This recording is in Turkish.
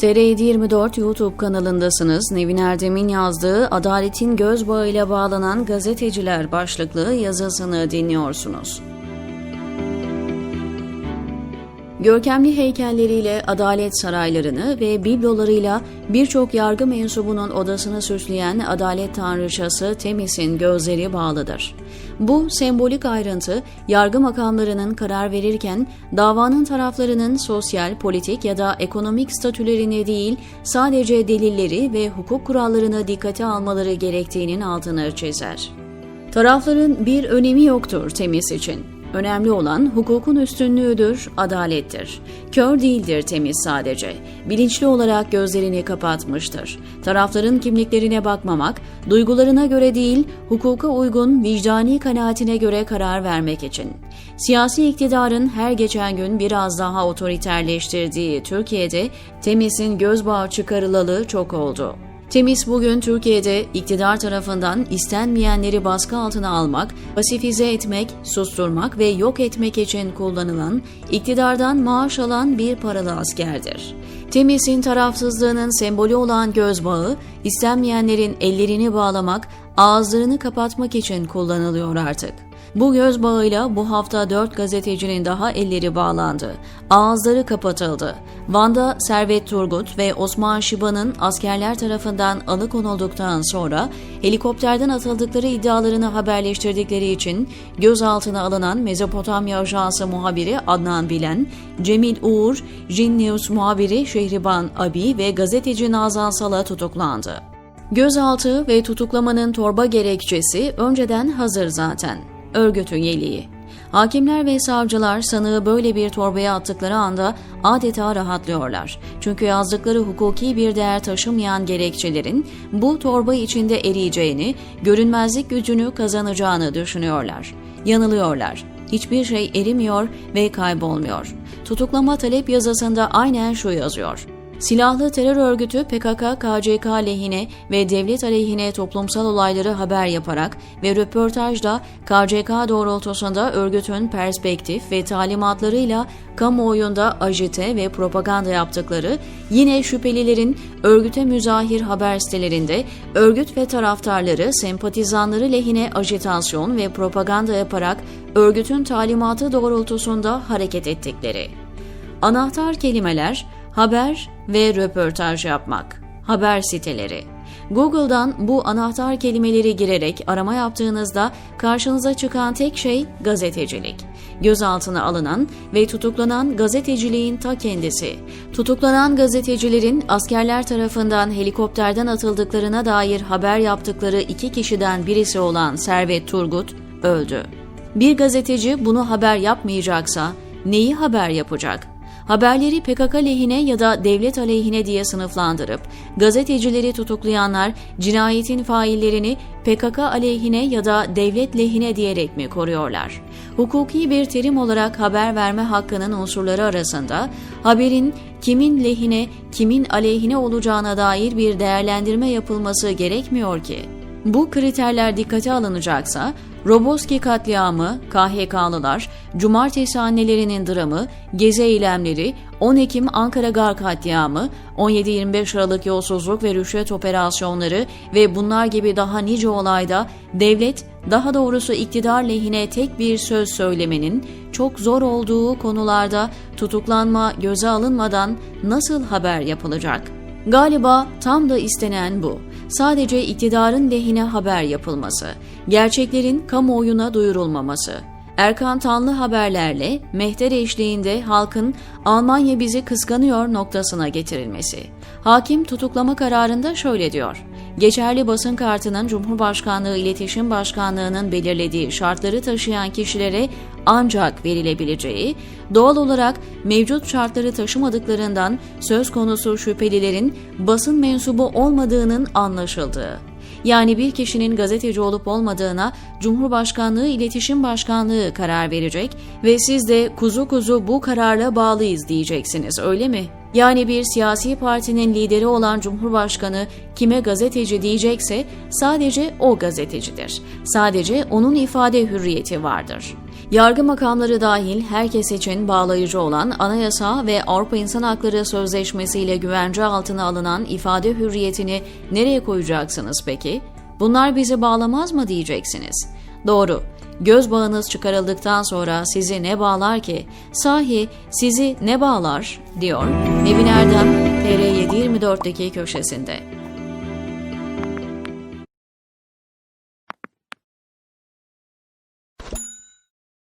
TR724 YouTube kanalındasınız. Nevin Erdem'in yazdığı Adaletin Göz Bağıyla Bağlanan Gazeteciler başlıklı yazısını dinliyorsunuz. Görkemli heykelleriyle adalet saraylarını ve biblolarıyla birçok yargı mensubunun odasını süsleyen adalet tanrıçası Temis'in gözleri bağlıdır. Bu sembolik ayrıntı yargı makamlarının karar verirken davanın taraflarının sosyal, politik ya da ekonomik statülerini değil sadece delilleri ve hukuk kurallarını dikkate almaları gerektiğinin altını çizer. Tarafların bir önemi yoktur Temis için. Önemli olan hukukun üstünlüğüdür, adalettir. Kör değildir temiz sadece. Bilinçli olarak gözlerini kapatmıştır. Tarafların kimliklerine bakmamak, duygularına göre değil, hukuka uygun vicdani kanaatine göre karar vermek için. Siyasi iktidarın her geçen gün biraz daha otoriterleştirdiği Türkiye'de Temiz'in gözbağı çıkarılalı çok oldu. Temiz bugün Türkiye'de iktidar tarafından istenmeyenleri baskı altına almak, pasifize etmek, susturmak ve yok etmek için kullanılan, iktidardan maaş alan bir paralı askerdir. Temiz'in tarafsızlığının sembolü olan gözbağı, istenmeyenlerin ellerini bağlamak, ağızlarını kapatmak için kullanılıyor artık. Bu göz bağıyla bu hafta dört gazetecinin daha elleri bağlandı. Ağızları kapatıldı. Van'da Servet Turgut ve Osman Şiba'nın askerler tarafından alıkonulduktan sonra helikopterden atıldıkları iddialarını haberleştirdikleri için gözaltına alınan Mezopotamya Ajansı muhabiri Adnan Bilen, Cemil Uğur, Jin News muhabiri Şehriban Abi ve gazeteci Nazan Sala tutuklandı. Gözaltı ve tutuklamanın torba gerekçesi önceden hazır zaten örgüt üyeliği. Hakimler ve savcılar sanığı böyle bir torbaya attıkları anda adeta rahatlıyorlar. Çünkü yazdıkları hukuki bir değer taşımayan gerekçelerin bu torba içinde eriyeceğini, görünmezlik gücünü kazanacağını düşünüyorlar. Yanılıyorlar. Hiçbir şey erimiyor ve kaybolmuyor. Tutuklama talep yazısında aynen şu yazıyor. Silahlı terör örgütü PKK, KCK lehine ve devlet aleyhine toplumsal olayları haber yaparak ve röportajda KCK doğrultusunda örgütün perspektif ve talimatlarıyla kamuoyunda ajite ve propaganda yaptıkları, yine şüphelilerin örgüte müzahir haber sitelerinde örgüt ve taraftarları, sempatizanları lehine ajitasyon ve propaganda yaparak örgütün talimatı doğrultusunda hareket ettikleri. Anahtar kelimeler haber ve röportaj yapmak, haber siteleri. Google'dan bu anahtar kelimeleri girerek arama yaptığınızda karşınıza çıkan tek şey gazetecilik. Gözaltına alınan ve tutuklanan gazeteciliğin ta kendisi. Tutuklanan gazetecilerin askerler tarafından helikopterden atıldıklarına dair haber yaptıkları iki kişiden birisi olan Servet Turgut öldü. Bir gazeteci bunu haber yapmayacaksa neyi haber yapacak? Haberleri PKK lehine ya da devlet aleyhine diye sınıflandırıp gazetecileri tutuklayanlar cinayetin faillerini PKK aleyhine ya da devlet lehine diyerek mi koruyorlar? Hukuki bir terim olarak haber verme hakkının unsurları arasında haberin kimin lehine, kimin aleyhine olacağına dair bir değerlendirme yapılması gerekmiyor ki. Bu kriterler dikkate alınacaksa Roboski katliamı, KHK'lılar, Cumartesi annelerinin dramı, gezi eylemleri, 10 Ekim Ankara Gar katliamı, 17-25 Aralık yolsuzluk ve rüşvet operasyonları ve bunlar gibi daha nice olayda devlet, daha doğrusu iktidar lehine tek bir söz söylemenin çok zor olduğu konularda tutuklanma göze alınmadan nasıl haber yapılacak?'' Galiba tam da istenen bu. Sadece iktidarın lehine haber yapılması, gerçeklerin kamuoyuna duyurulmaması. Erkan Tanlı haberlerle mehter eşliğinde halkın Almanya bizi kıskanıyor noktasına getirilmesi. Hakim tutuklama kararında şöyle diyor. Geçerli basın kartının Cumhurbaşkanlığı İletişim Başkanlığı'nın belirlediği şartları taşıyan kişilere ancak verilebileceği, doğal olarak mevcut şartları taşımadıklarından söz konusu şüphelilerin basın mensubu olmadığının anlaşıldığı yani bir kişinin gazeteci olup olmadığına Cumhurbaşkanlığı İletişim Başkanlığı karar verecek ve siz de kuzu kuzu bu kararla bağlıyız diyeceksiniz öyle mi? Yani bir siyasi partinin lideri olan Cumhurbaşkanı kime gazeteci diyecekse sadece o gazetecidir. Sadece onun ifade hürriyeti vardır. Yargı makamları dahil herkes için bağlayıcı olan anayasa ve Avrupa İnsan Hakları Sözleşmesi ile güvence altına alınan ifade hürriyetini nereye koyacaksınız peki? Bunlar bizi bağlamaz mı diyeceksiniz. Doğru. Göz bağınız çıkarıldıktan sonra sizi ne bağlar ki? Sahi sizi ne bağlar? diyor Nevin Erdem TR724'deki köşesinde.